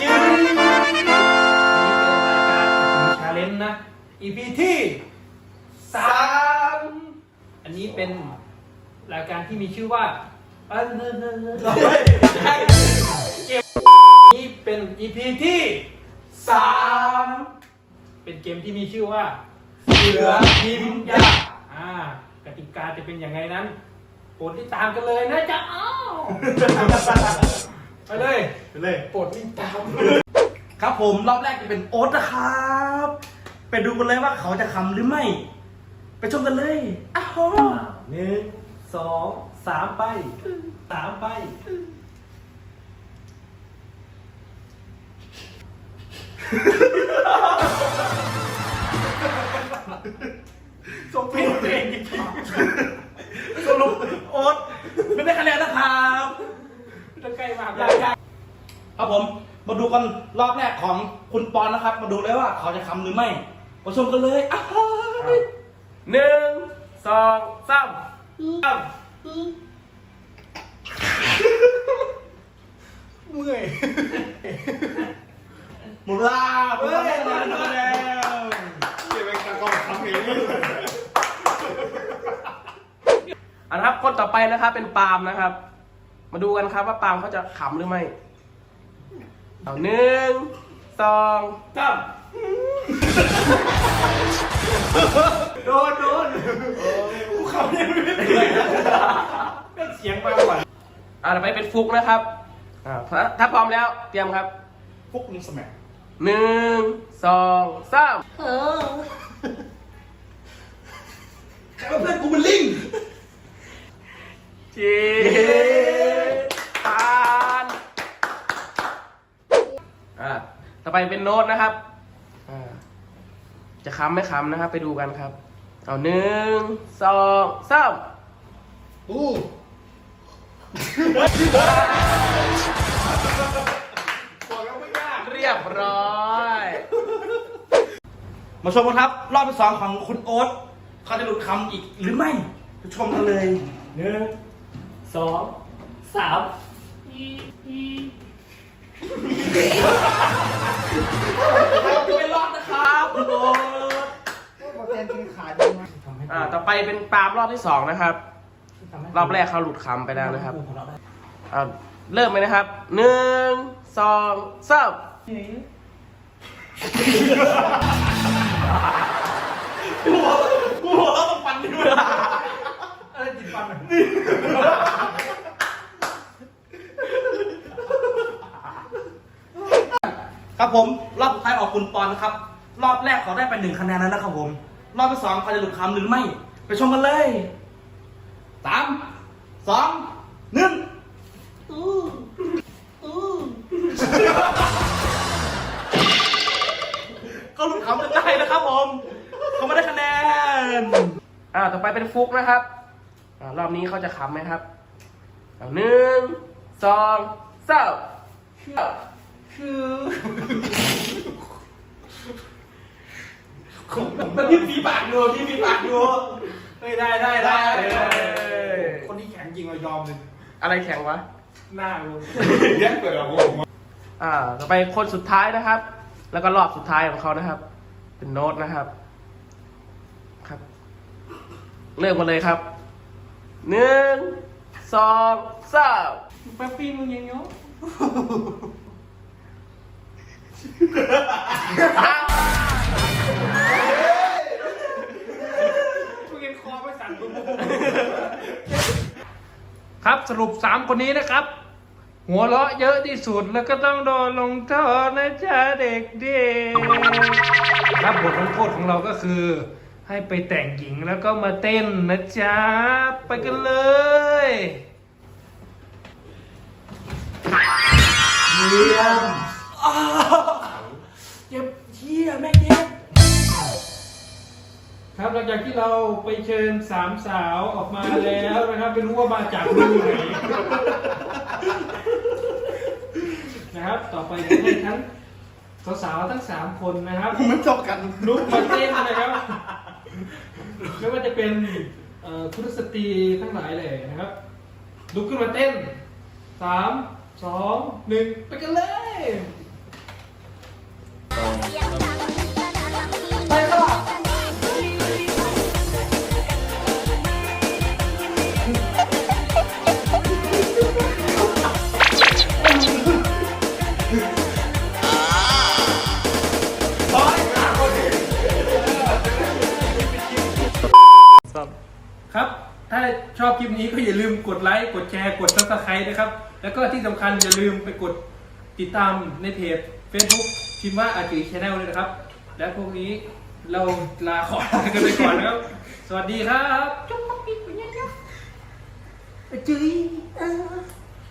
จืนนี่เป็นรายการชาเลนจ์นะ EP ที่สามอันนี้เป็นรายการที่มีชื่อว่าอะเนอะเนอะเนอะเกมนี้เป็น EP ที่สามเป็นเกมที่มีชื่อว่า เสือพิมพ์ยากอ่ากติกาจะเป็นยังไงนั้นโปรดติดตามกันเลยนะจ๊ะอ้าว ไปเลยไปเลยโปรดติดตามครับผมรอบแรกจะเป็นโอ๊ตนะครับ ไปดูกันเลยว่าเขาจะคำหรือไม่ ไปชมกันเลยอ้าวหนึ่งสองสามไปสามไปส่งเพลงเพลง สรุปโอ๊ตไม่ได้คะแนนนะครับ จะใกล้มาก ยากครับผม มาดู กันรอบแรกของคุณปอนนะครับ มาดูเลยว่าเขาจะคำหรือไม่มาชมกันเลยอ้าวหนึ่งสองสามสามเมื่อยหมดเวลาหมดเวลาหมดเวลาเดี๋ยวไปตะกอนทำเพลงนี่อันนะครับคนต่อไปนะครับเป็นปาล์มนะครับ มาดูกันครับว่าปาล์มเขาจะขำหรือไม่ เอาหนึ่งสองสามโดนโดนกูขับยังไม่ได้เป็นเสียงมากกว่าอ่าต่อไปเป็นฟุกนะครับอ่าถ้าถ้าพร้อมแล้วเตรียมครับพวกมึงสมัครหนึ่งสองสามแต่ว่าเพื่อนกูมันลิงจีปานอ่าต่อ ไปเป็นโน้ตนะครับอ่าจะค้ำไม่ค้ำนะครับ ไปดูกันครับ เอาหนึ่งสองสามอู้เรียบร้อย มาชมกันครับ รอบที่สองของคุณโอ๊ตเขาจะหลุดคำอีกหรือไม่ไปชมกันเลยหนึ่งสองสาม เป็นรอบนะครับคุณโอ๊ตบอกแทนกินขาดยังไงอ่าต่อไปเป็นปาล์มรอบที่สองนะครับ รอบแรกเขาหลุดคำไปแล้วนะครับอ่าเริ่มเลยนะครับหนึ่งสองสามกูหัวเราะต้องฟันด้วยอะไรจิตฟันอ ครับผมรอบสุดท้ายออกคุณปอนนะครับ รอบแรกเขาได้ไปหนึ่งคะแนนแล้วนะครับผม รอบที่สองเขาจะหลุดคำหรือไม่ ไปชมกันเลยสามสองหนึ่งก็หลุดคำจนได้นะครับผมเขาไม่ได้คะแนนอ่าต่อไปเป็นฟุกนะครับอ่ารอบนี้เขาจะขำไหมครับหนึ่งสองสาม มันพี่ฝีปากอยู่พี่ฝีปากอยู่เฮ้ยได้ได้ได้เอ้ยคนที่แข็งจริงเรายอมเลยอะไรแข็งวะ หน้าลงแย่งเปิดเราผมอ่าต่อไปคนสุดท้ายนะครับ แล้วก็รอบสุดท้ายของเขานะครับ เป็นโน้ตนะครับ ครับ เริ่มกันเลยครับหนึ่งสองสามแป๊บปี้มึงยังเน คอไม่สั่นกูครับสรุปสามคนนี้นะครับ หัวเราะเยอะที่สุดแล้วก็ต้องโดนลงโทษนะจ๊ะเด็กเด็กครับบทลงโทษของเราก็คือ ให้ไปแต่งหญิงแล้วก็มาเต้นนะจ๊ะ ไปกันเลยเยี่ยม อ้าวเจ็บเยี่ยแม่งเจ็บ ครับหลังจากที่เราไปเชิญสามสาวออกมาแล้วนะครับไม่รู้ว่ามาจากเมืองไหนนะครับ ต่อไปจะให้ทั้งสาวๆทั้งสามคนนะครับ ผมไม่จบกันลุกมาเต้นนะครับไม่ว่าจะเป็นเอ่อคุณสตรีทั้งหลายเลยนะครับลุกขึ้นมาเต้นสามสองหนึ่งไปกันเลย ชอบคลิปนี้ก็อย่าลืมกดไลค์กดแชร์กดซับสไครต์นะครับ แล้วก็ที่สำคัญอย่าลืมไปกดติดตามในเพจ Facebook พิมพ์ว่าอาจิชแนลเลยนะครับ และพวกนี้เราลาขอลากันไปก่อนนะครับ สวัสดีครับจุ๊บปิ๊บปิ๊บเนี่ยครับจุ๊ย